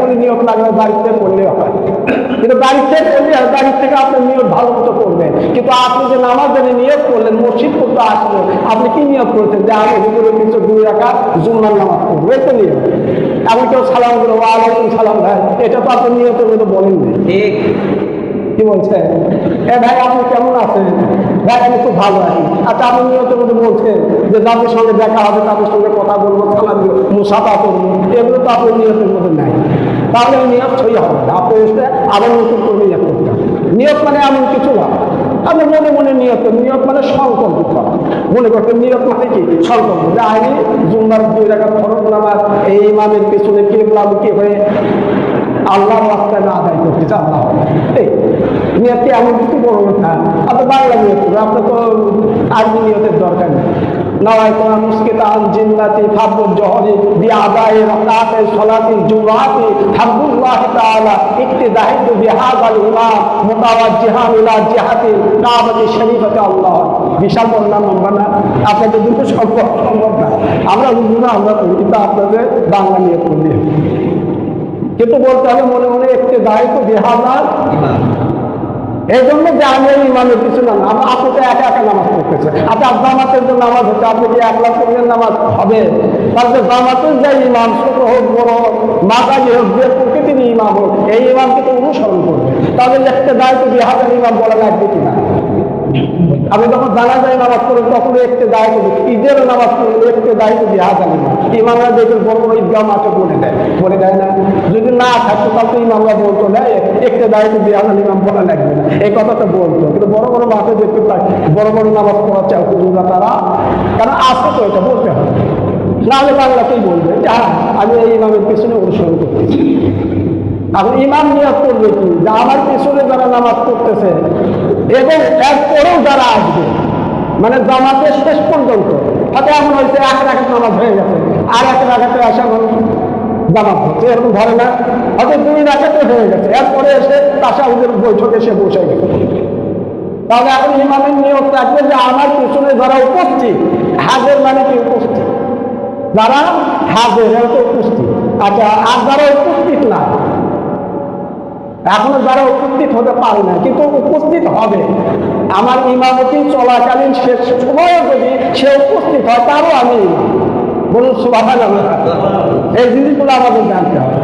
মনে নিয়োগ বাড়িতে করলে হয়। কিন্তু বাড়িতে করলে থেকে আপনি নিয়োগ ভালো মতো করবেন কিন্তু আপনি যে নামাজ জানে নিয়োগ করলেন, মসজিদ করতে আসলেন, আপনি কি নিয়োগ করছেন? যে আমি হুজুরের কিছু দুই রাখা জুম্মার নামাজ করব এই তো নিয়োগ। এমন কেউ সালাম করব আলাইকুম সালাম ভাই, এটা তো আপনি নিয়তের বলেন ঠিক। কি বলছেন এ ভাই, আপনি কেমন আছেন? ভাই, আমি খুব ভালো আছি। আচ্ছা আপনি নিয়তের মধ্যে বলছেন যে যাদের সঙ্গে দেখা হবে, তাদের সঙ্গে কথা বলব সালাম মুসাফা করব। এগুলো তো আপনার নিয়তের মধ্যে নাই। তাহলে নিয়ত সই হবে আপনি এসে আবার নতুন করে নিয়ত করতে নিয়ত মানে এমন কিছু না। আপনি মনে মনে নিয়ত নিয়ত মানে সংকল্প করা। মনে করতেন নিয়ত মানে কি? সংকল্প। যে আমি জুম্মার দুই টাকা ফরজ নামাজ, এই ইমামের পিছনে কেবলামুখী হয়ে আল্লাহর রাস্তায় না আদায় করতে চান না এই নিয়তটি এমন কিছু বড় কথা আপনি বাংলা নিয়ত আপনার তো আরবি নিয়তের দরকার নেই। নয় কোন মুসকিত আন জিন্নাতি ফাবুল জহরি বি আদায়ে রাকাতে, সলাতি জুমাতি হামদুল্লাহ তাআলা ইক্তিদাহিতু বিহাযাল ইমাম, মুতাওয়াজ্জিহান ইলা জিহাতি কাবাতি শরীফাতে আল্লাহ। বিশাল বড় নাম না? আপনাদের দুটো সম্ভব সম্ভব না। আমরা বুঝব আমরা করি কিন্তু আপনাদের বাংলা নিয়ে করলে কিন্তু বলতে হবে মনে মনে একটি দায়িত্ব ইমাম। এই জন্য যে আমি এই ইমামের কিছু না নাম আপনি তো একা একা নামাজ পড়তেছে আচ্ছা জামাতের যে নামাজ হচ্ছে, আপনি কি একলা পড়লেন নামাজ? হবে। তাহলে জামাতের যে ইমাম, ছোট হোক, বড় হোক, মাতাজি হোক, যে প্রকৃতির ইমাম হোক, এই ইমামকে তো অনুসরণ করবে। তাদের একটা দায়িত্ব বিহারের ইমাম বলা লাগবে কিনা? আমি যখন জানা যায় নামাজ পড়ি, তখন একটু দায়িত্ব দিই। ঈদের নামাজ পড়ি একটু দিয়ে হাত আনি না। ইমামরা দেখবেন বড় বড় ঈদগাহ মাঠে বলে দেয়। বলে দেয় না, যদি না থাকতো তাহলে ইমামরা বলতো না, একটু দিয়ে হাত ইমাম বলা লাগবে না। এই কথাটা বলতো। কিন্তু বড় বড় মাঠে দেখতে পাই বড় বড় নামাজ পড়া পড়াচ্ছে হুজুরা তারা, কারণ আসতে তো এটা, বলতে হবে। নাহলে বাংলাতেই বলবে? হ্যাঁ আমি এই ইমামের পেছনে অনুসরণ করতেছি। এখন ইমাম নিয়োগ করবে কি? যে আমার পেছনে যারা নামাজ এবং এরপরেও যারা আসবে মানে জামাতের শেষ পর্যন্ত হয়তো এমন হয়েছে এক রাখাত নামাজ হয়ে গেছে, আর এক রাখাতে আসা মানুষ জামাত হচ্ছে, এরকম ধরে না হয়তো দুই রাখাতে হয়ে গেছে, এরপরে এসে তাসাউদের বৈঠকে সে বসে গেছে। তাহলে এখন ইমামের নিয়োগ থাকবে যে আমার পেছনে যারা উপস্থিত, হাজের মানে কি উপস্থিত? যারা হাজের, এরা তো উপস্থিত। আচ্ছা আর যারা উপস্থিত না, এখনও যারা উপস্থিত হতে পারে না, কিন্তু উপস্থিত হবে। আমার ইমামতি চলাকালীন শেষ সময়ে যদি সে উপস্থিত হয়, তারও আমি বলুন সুবাহ এই জিনিসগুলো আমাদের জানতে হবে।